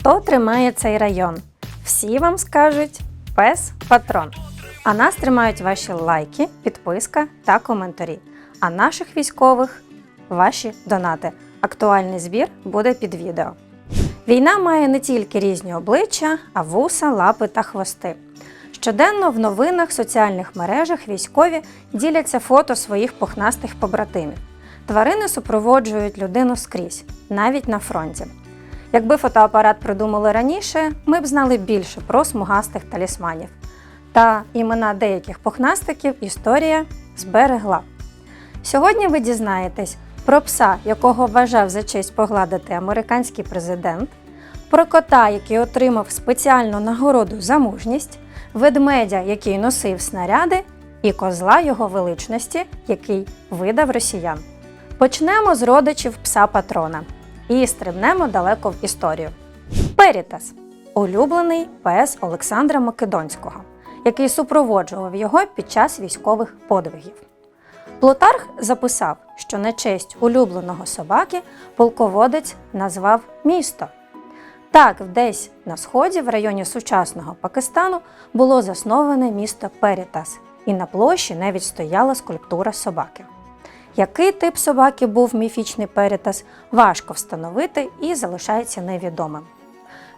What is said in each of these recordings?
Хто тримає цей район? Всі вам скажуть пес патрон. А нас тримають ваші лайки, підписка та коментарі. А наших військових ваші донати. Актуальний збір буде під відео. Війна має не тільки різні обличчя, а вуса, лапи та хвости. Щоденно в новинах, соціальних мережах військові діляться фото своїх пухнастих побратимів. Тварини супроводжують людину скрізь, навіть на фронті. Якби фотоапарат придумали раніше, ми б знали більше про смугастих талісманів. Та імена деяких пухнастиків історія зберегла. Сьогодні ви дізнаєтесь про пса, якого вважав за честь погладити американський президент, про кота, який отримав спеціальну нагороду за мужність, ведмедя, який носив снаряди, і козла його величності, який видав росіян. Почнемо з родичів пса патрона і стрибнемо далеко в історію. Перітас улюблений пес Олександра Македонського, який супроводжував його під час військових подвигів. Плутарх записав, що на честь улюбленого собаки полководець назвав місто. Так, десь на сході, в районі сучасного Пакистану, було засноване місто Перітас, і на площі навіть стояла скульптура собаки. Який тип собаки був міфічний Перітас, важко встановити і залишається невідомим.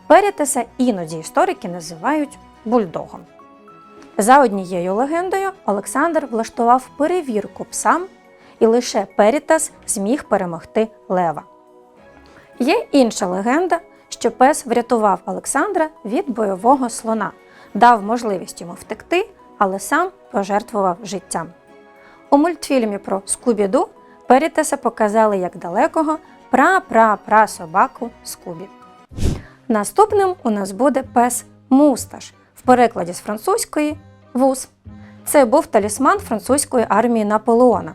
Перітаса іноді історики називають бульдогом. За однією легендою, Олександр влаштував перевірку псам, і лише Перітас зміг перемогти лева. Є інша легенда, що пес врятував Олександра від бойового слона, дав можливість йому втекти, але сам пожертвував життям. У мультфільмі про Скубіду Перітаса показали як далекого пра-пра-пра собаку Скубі. Наступним у нас буде пес Мусташ, в перекладі з французької вуз. Це був талісман французької армії Наполеона.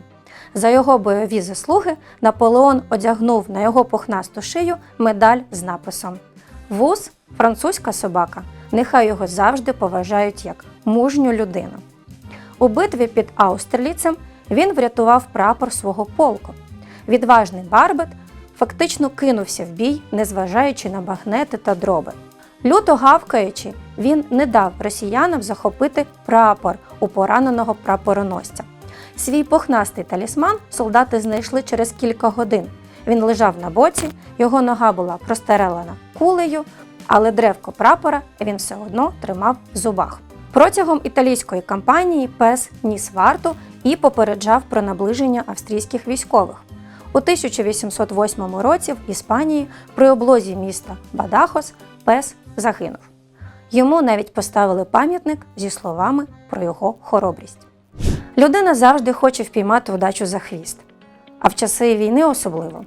За його бойові заслуги Наполеон одягнув на його пухнасту шию медаль з написом Вуз французька собака. Нехай його завжди поважають як мужню людину. У битві під Аустерліцем він врятував прапор свого полку. Відважний Барбет фактично кинувся в бій, незважаючи на багнети та дроби. Люто гавкаючи, він не дав росіянам захопити прапор у пораненого прапороносця. Свій пухнастий талісман солдати знайшли через кілька годин. Він лежав на боці, його нога була прострелена кулею, але древко прапора він все одно тримав в зубах. Протягом італійської кампанії пес ніс варту і попереджав про наближення австрійських військових. У 1808 році в Іспанії при облозі міста Бадахос пес загинув. Йому навіть поставили пам'ятник зі словами про його хоробрість. Людина завжди хоче впіймати удачу за хвіст, а в часи війни особливо.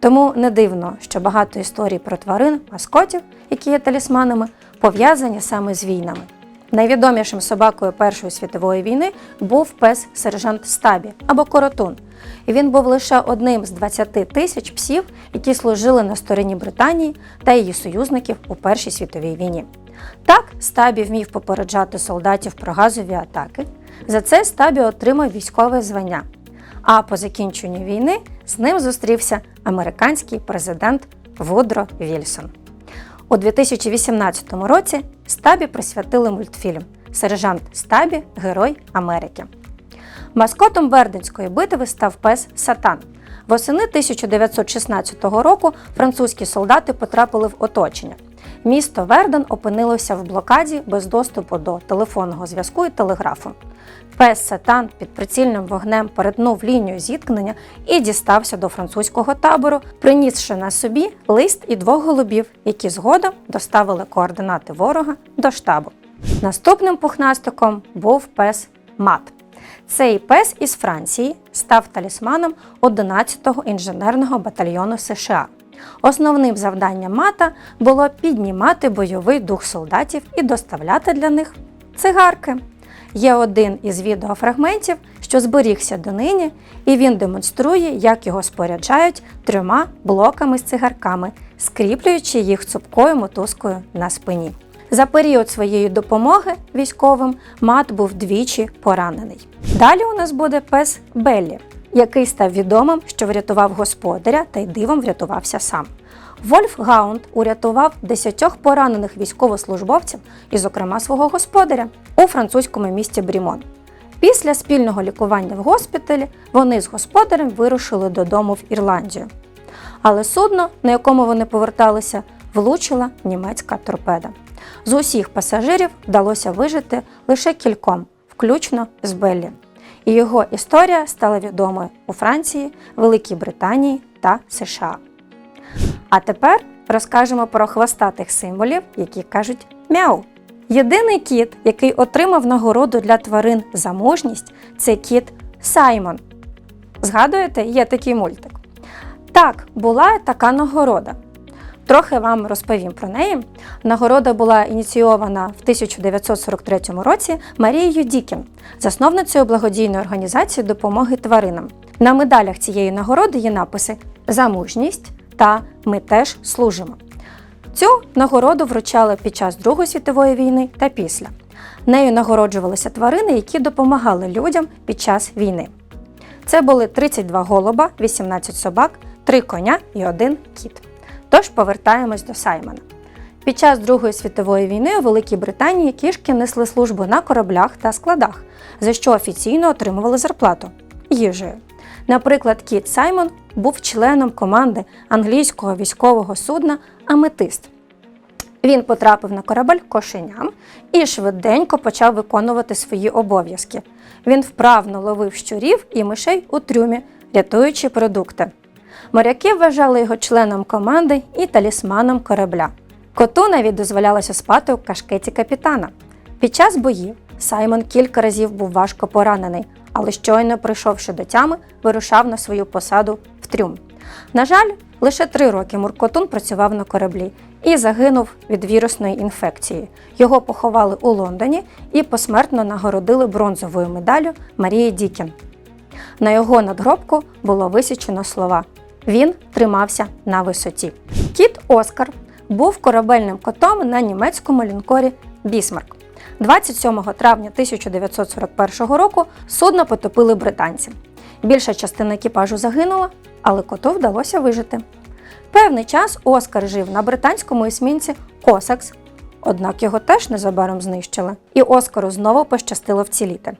Тому не дивно, що багато історій про тварин, маскотів, які є талісманами, пов'язані саме з війнами. Найвідомішим собакою Першої світової війни був пес сержант Стабі або Коротун. Він був лише одним з 20 тисяч псів, які служили на стороні Британії та її союзників у Першій світовій війні. Так, Стабі вмів попереджати солдатів про газові атаки. За це Стабі отримав військове звання. А по закінченню війни з ним зустрівся американський президент Вудро Вільсон. У 2018 році Стабі присвятили мультфільм Сержант Стабі Герой Америки. Маскотом Верденської битви став пес Сатан. Восени 1916 року французькі солдати потрапили в оточення. Місто Верден опинилося в блокаді без доступу до телефонного зв'язку і телеграфу. Пес Сатан під прицільним вогнем перетнув лінію зіткнення і дістався до французького табору, принісши на собі лист і двох голубів, які згодом доставили координати ворога до штабу. Наступним пухнастиком був пес Мат. Цей пес із Франції став талісманом 11-го інженерного батальйону США. Основним завданням мата було піднімати бойовий дух солдатів і доставляти для них цигарки. Є один із відеофрагментів, що зберігся донині, і він демонструє, як його споряджають трьома блоками з цигарками, скріплюючи їх цупкою мотузкою на спині. За період своєї допомоги військовим мат був двічі поранений. Далі у нас буде пес Беллі, який став відомим, що врятував господаря та й дивом врятувався сам. Вольф Гаунд урятував десятьох поранених військовослужбовців і, зокрема, свого господаря у французькому місті Брімон. Після спільного лікування в госпіталі вони з господарем вирушили додому в Ірландію. Але судно, на якому вони поверталися, влучила німецька торпеда. З усіх пасажирів вдалося вижити лише кільком, включно з Беллі. І його історія стала відомою у Франції, Великій Британії та США. А тепер розкажемо про хвостатих символів, які кажуть мяу. Єдиний кіт, який отримав нагороду для тварин за мужність, це кіт Саймон. Згадуєте, є такий мультик. Так, була така нагорода. Трохи вам розповім про неї. Нагорода була ініційована в 1943 році Марією Дікін, засновницею благодійної організації допомоги тваринам. На медалях цієї нагороди є написи За мужність та Ми теж служимо. Цю нагороду вручали під час Другої світової війни та після. Нею нагороджувалися тварини, які допомагали людям під час війни. Це були 32 голуба, 18 собак, 3 коня і один кіт. Тож повертаємось до Саймона. Під час Другої світової війни у Великій Британії кішки несли службу на кораблях та складах, за що офіційно отримували зарплату їжею. Наприклад, кіт Саймон був членом команди англійського військового судна Аметист. Він потрапив на корабель кошеням і швиденько почав виконувати свої обов'язки. Він вправно ловив щурів і мишей у трюмі, рятуючи продукти. Моряки вважали його членом команди і талісманом корабля. Коту навіть дозволялося спати у кашкеті капітана. Під час боїв Саймон кілька разів був важко поранений, але щойно прийшовши до тями, вирушав на свою посаду в трюм. На жаль, лише три роки Муркотун працював на кораблі і загинув від вірусної інфекції. Його поховали у Лондоні і посмертно нагородили бронзовою медаллю Марії Дікін. На його надгробку було висічено слова: Він тримався на висоті. Кіт Оскар був корабельним котом на німецькому лінкорі Бісмарк. 27 травня 1941 року судно потопили британці. Більша частина екіпажу загинула, але коту вдалося вижити. Певний час Оскар жив на британському есмінці Косакс, однак його теж незабаром знищили, і Оскару знову пощастило вціліти.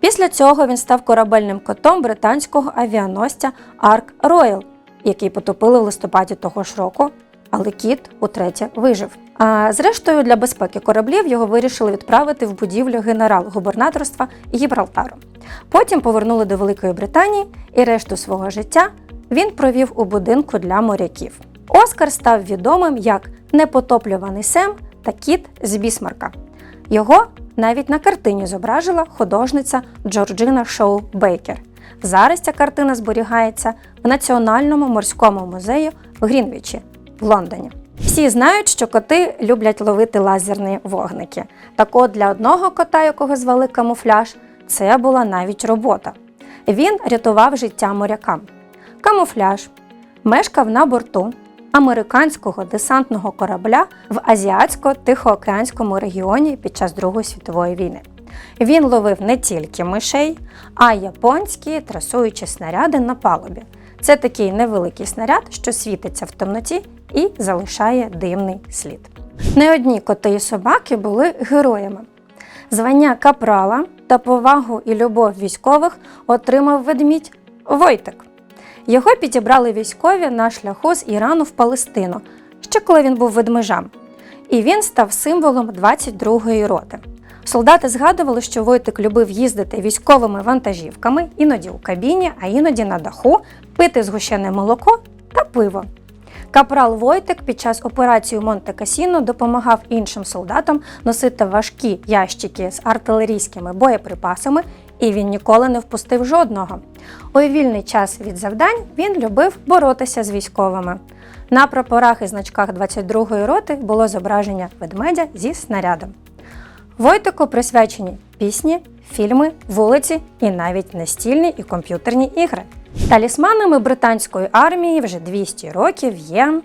Після цього він став корабельним котом британського авіаносця Арк Роял, який потопили в листопаді того ж року, але кіт утретє вижив. Зрештою, для безпеки кораблів його вирішили відправити в будівлю генерал-губернаторства Гібралтару. Потім повернули до Великої Британії і решту свого життя він провів у будинку для моряків. Оскар став відомим як непотоплюваний Сем та кіт з Бісмарка. Його навіть на картині зображила художниця Джорджина Шоу Бейкер. Зараз ця картина зберігається в Національному морському музеї в Грінвічі в Лондоні. Всі знають, що коти люблять ловити лазерні вогники. Так от для одного кота, якого звали камуфляж, це була навіть робота. Він рятував життя морякам. Камуфляж мешкав на борту американського десантного корабля в Азіатсько-Тихоокеанському регіоні під час Другої світової війни. Він ловив не тільки мишей, а й японські трасуючі снаряди на палубі. Це такий невеликий снаряд, що світиться в темноті і залишає димний слід. Не одні коти і собаки були героями. Звання капрала та повагу і любов військових отримав ведмідь Войтик. Його підібрали військові на шляху з Ірану в Палестину, ще коли він був ведмежам. І він став символом 22-ї роти. Солдати згадували, що Войтик любив їздити військовими вантажівками, іноді у кабіні, а іноді на даху, пити згущене молоко та пиво. Капрал Войтик під час операції Монте Касіно допомагав іншим солдатам носити важкі ящики з артилерійськими боєприпасами, і він ніколи не впустив жодного. У вільний час від завдань він любив боротися з військовими. На прапорах і значках 22-ї роти було зображення ведмедя зі снарядом. Войтику присвячені пісні, фільми, вулиці і навіть настільні і комп'ютерні ігри. Талісманами британської армії вже 200 років є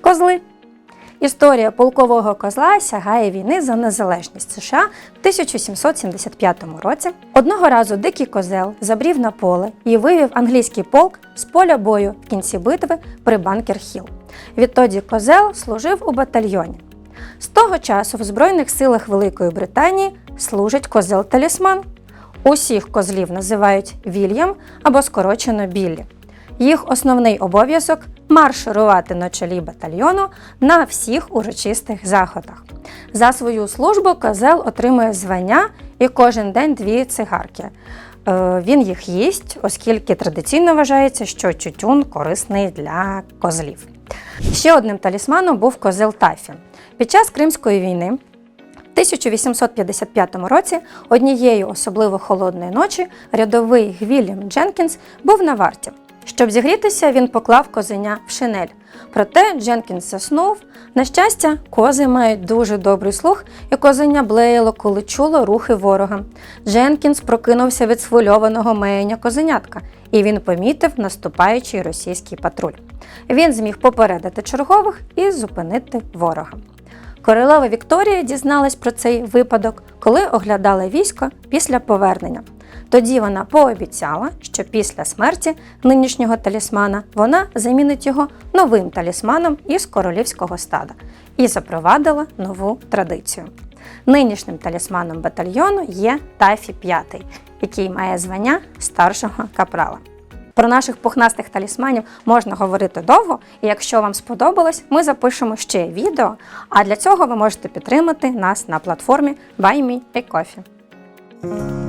козли. Історія полкового козла сягає війни за незалежність США в 1775 році. Одного разу дикий козел забрів на поле і вивів англійський полк з поля бою в кінці битви при Банкер Хіл. Відтоді козел служив у батальйоні. З того часу в Збройних силах Великої Британії служить козел-талісман. Усіх козлів називають Вільям або скорочено Біллі. Їх основний обов'язок марширувати на чолі батальйону на всіх урочистих заходах. За свою службу козел отримує звання і кожен день дві цигарки. Е, Він їх їсть, оскільки традиційно вважається, що тютюн корисний для козлів. Ще одним талісманом був козел Тафі. Під час Кримської війни 1855 році однієї особливо холодної ночі рядовий Гвільям Дженкінс був на варті. Щоб зігрітися, він поклав козеня в шинель. Проте Дженкінс заснув. На щастя, кози мають дуже добрий слух, і козеня блеяло, коли чуло рухи ворога. Дженкінс прокинувся від схвильованого меяння козенятка, і він помітив наступаючий російський патруль. Він зміг попередити чергових і зупинити ворога. Королева Вікторія дізналась про цей випадок, коли оглядала військо після повернення. Тоді вона пообіцяла, що після смерті нинішнього талісмана вона замінить його новим талісманом із королівського стада і запровадила нову традицію. Нинішнім талісманом батальйону є Тафі 5, який має звання старшого капрала. Про наших пухнастих талісманів можна говорити довго, і якщо вам сподобалось, ми запишемо ще відео. А для цього ви можете підтримати нас на платформі BuyMeACoffee. Coffee.